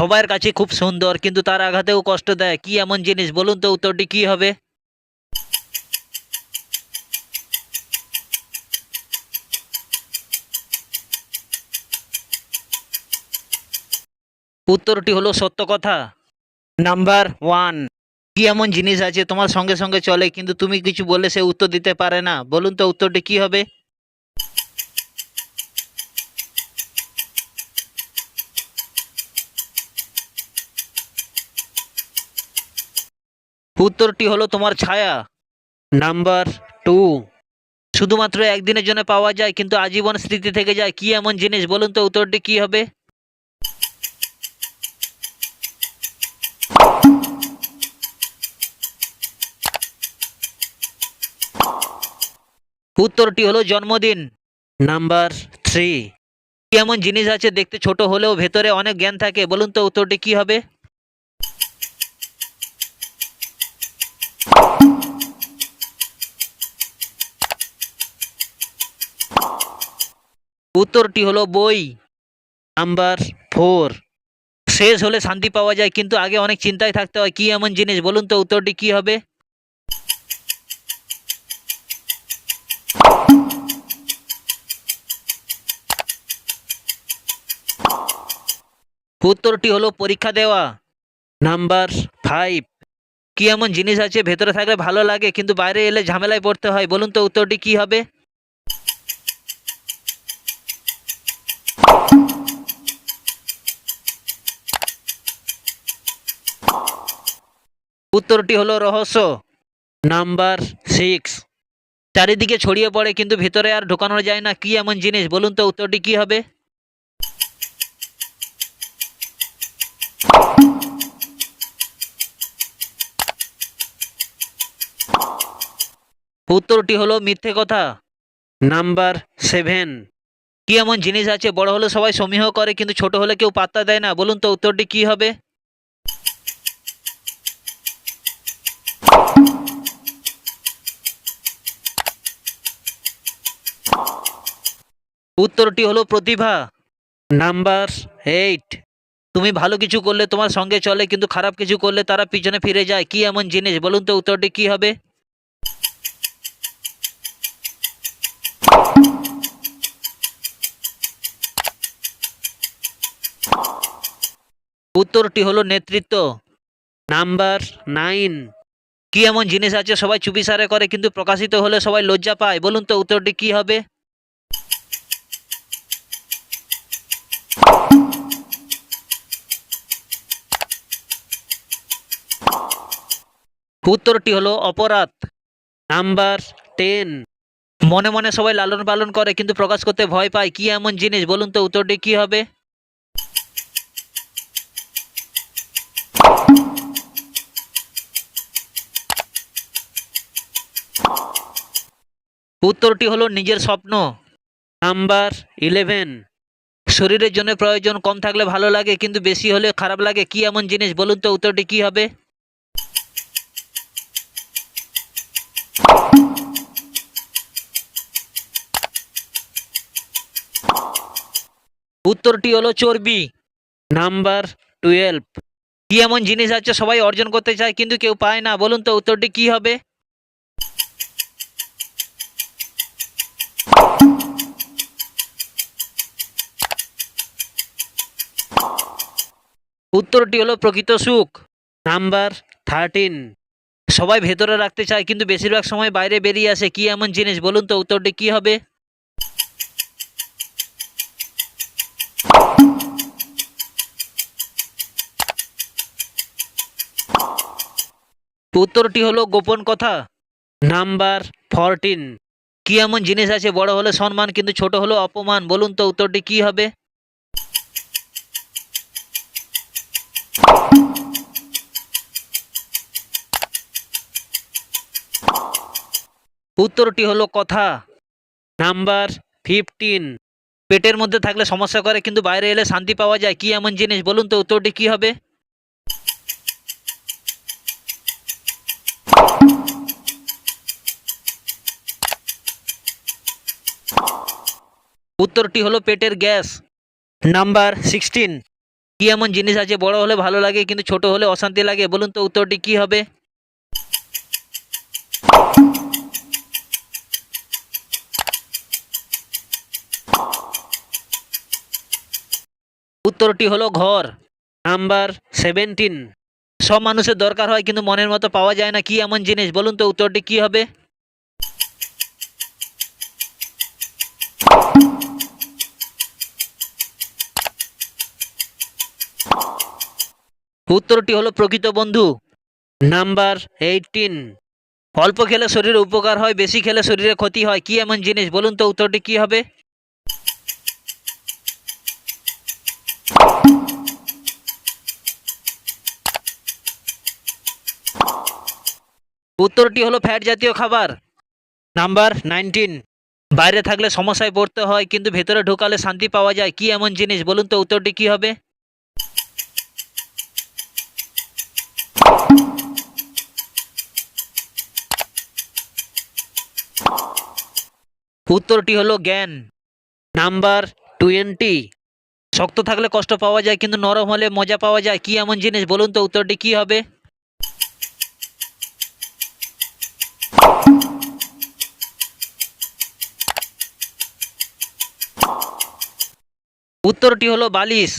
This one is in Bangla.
সবার কাছে খুব সুন্দর কিন্তু তার আঘাতেও কষ্ট দেয়। কি এমন জিনিস? বলুন তো উত্তরটি কি হবে? উত্তরটি হলো সত্য কথা। নাম্বার ওয়ান কি এমন জিনিস আছে? তোমার সঙ্গে সঙ্গে চলে কিন্তু তুমি কিছু বলে সে উত্তর দিতে পারে না। বলুন তো উত্তরটি কি হবে? উত্তরটি হলো তোমার ছায়া। নাম্বার টু শুধুমাত্র একদিনের জন্য পাওয়া যায়, কিন্তু আজীবন স্মৃতি থেকে যায়। কি এমন জিনিস? বলুন তো উত্তরটি কি হবে? উত্তরটি হলো জন্মদিন। নাম্বার থ্রি কি এমন জিনিস আছে? দেখতে ছোট হলেও ভেতরে অনেক জ্ঞান থাকে। বলুন তো উত্তরটি কি হবে? উত্তরটি হলো বই নাম্বার ফোর। শেষ হলে শান্তি পাওয়া যায়, কিন্তু আগে অনেক চিন্তায় থাকতে হয়, কি এমন জিনিস? বলুন তো উত্তরটি কি হবে? উত্তরটি হলো পরীক্ষা দেওয়া। Number five. কি এমন জিনিস আছে, ভেতরে থাকলে ভালো লাগে, কিন্তু বাইরে এলে ঝামেলায় পড়তে হয়? বলুন তো উত্তরটি কি হবে? উত্তরটি হলো রহস্য নাম্বার সিক্স। চারিদিকে ছড়িয়ে পড়ে কিন্তু ভেতরে আর ঢোকানো যায় না, কি এমন জিনিস? বলুন তো উত্তরটি কি হবে? উত্তরটি হলো মিথ্যে কথা। Number seven. কি এমন জিনিস আছে? বড় হলে সবাই সমীহ করে, কিন্তু ছোট হলে কেউ পাত্তা দেয় না। বলুন তো উত্তরটি কি হবে? উত্তরটি হলো প্রতিভা। Number eight. তুমি ভালো কিছু করলে তোমার সঙ্গে চলে, কিন্তু খারাপ কিছু করলে তারা পিছনে ফিরে যায়। কি এমন জিনিস? বলুন তো উত্তরটি কি হবে? উত্তরটি হলো নেতৃত্ব। Number nine. কি এমন জিনিস আছে? সবাই চুপিসারে করে, কিন্তু প্রকাশিত হলে সবাই লজ্জা পায়। বলুন তো উত্তরটি কি হবে? উত্তরটি হলো অপরাধ, নাম্বার টেন মনে মনে সবাই লালন পালন করে, কিন্তু প্রকাশ করতে ভয় পায়, কি এমন জিনিস? বলুন তো উত্তরটি কি হবে? উত্তরটি হলো নিজের স্বপ্ন, নাম্বার ইলেভেন শরীরের জন্য প্রয়োজন কম থাকলে ভালো লাগে, কিন্তু বেশি হলে খারাপ লাগে, কি এমন জিনিস? বলুন তো উত্তরটি কি হবে? উত্তরটি হলো চর্বি। নাম্বার টুয়েলভ কি এমন জিনিস আছে সবাই অর্জন করতে চায় কিন্তু কেউ পায় না? বলুন তো উত্তরটি কি হবে? উত্তরটি হলো প্রকৃত সুখ। নাম্বার থার্টিন সবাই ভেতরে রাখতে চায় কিন্তু বেশিরভাগ সময় বাইরে বেরিয়ে আসে। কি এমন জিনিস? বলুন তো উত্তরটি কি হবে? উত্তরটি হলো গোপন কথা। নাম্বার ফরটিন কি এমন জিনিস আছে বড় হলে সম্মান কিন্তু ছোট হলো অপমান? বলুন তো উত্তরটি কি হবে? উত্তরটি হলো কথা। নাম্বার ফিফটিন পেটের মধ্যে থাকলে সমস্যা করে কিন্তু বাইরে এলে শান্তি পাওয়া যায়। কি এমন জিনিস? বলুন তো উত্তরটি কি হবে? উত্তরটি হলো পেটের গ্যাস। নাম্বার সিক্সটিন কি এমন জিনিস আছে, বড় হলে ভালো লাগে, কিন্তু ছোট হলে অশান্তি লাগে? বলুন তো উত্তরটি কি হবে? উত্তরটি হলো ঘর। নাম্বার সেভেন্টিন সব মানুষের দরকার হয়, কিন্তু মনের মতো পাওয়া যায় না। কি এমন জিনিস? বলুন তো উত্তরটি কি হবে? উত্তরটি হলো প্রকৃত বন্ধু। Number eighteen. অল্প খেলে শরীরে উপকার হয়, বেশি খেলে শরীরে ক্ষতি হয়। কি এমন জিনিস? বলুন তো উত্তরটি কি হবে? উত্তরটি হলো ফ্যাট জাতীয় খাবার। Number nineteen. বাইরে থাকলে সমস্যায় পড়তে হয়, কিন্তু ভেতরে ঢোকালে শান্তি পাওয়া যায়। কি এমন জিনিস? বলুন তো উত্তরটি কি হবে? উত্তরটি হলো জ্ঞান। Number twenty. শক্ত থাকলে কষ্ট পাওয়া যায়, কিন্তু নরম হলে মজা পাওয়া যায়। কি এমন জিনিস? বলুন তো উত্তরটি কি হবে? উত্তরটি হলো বালিশ।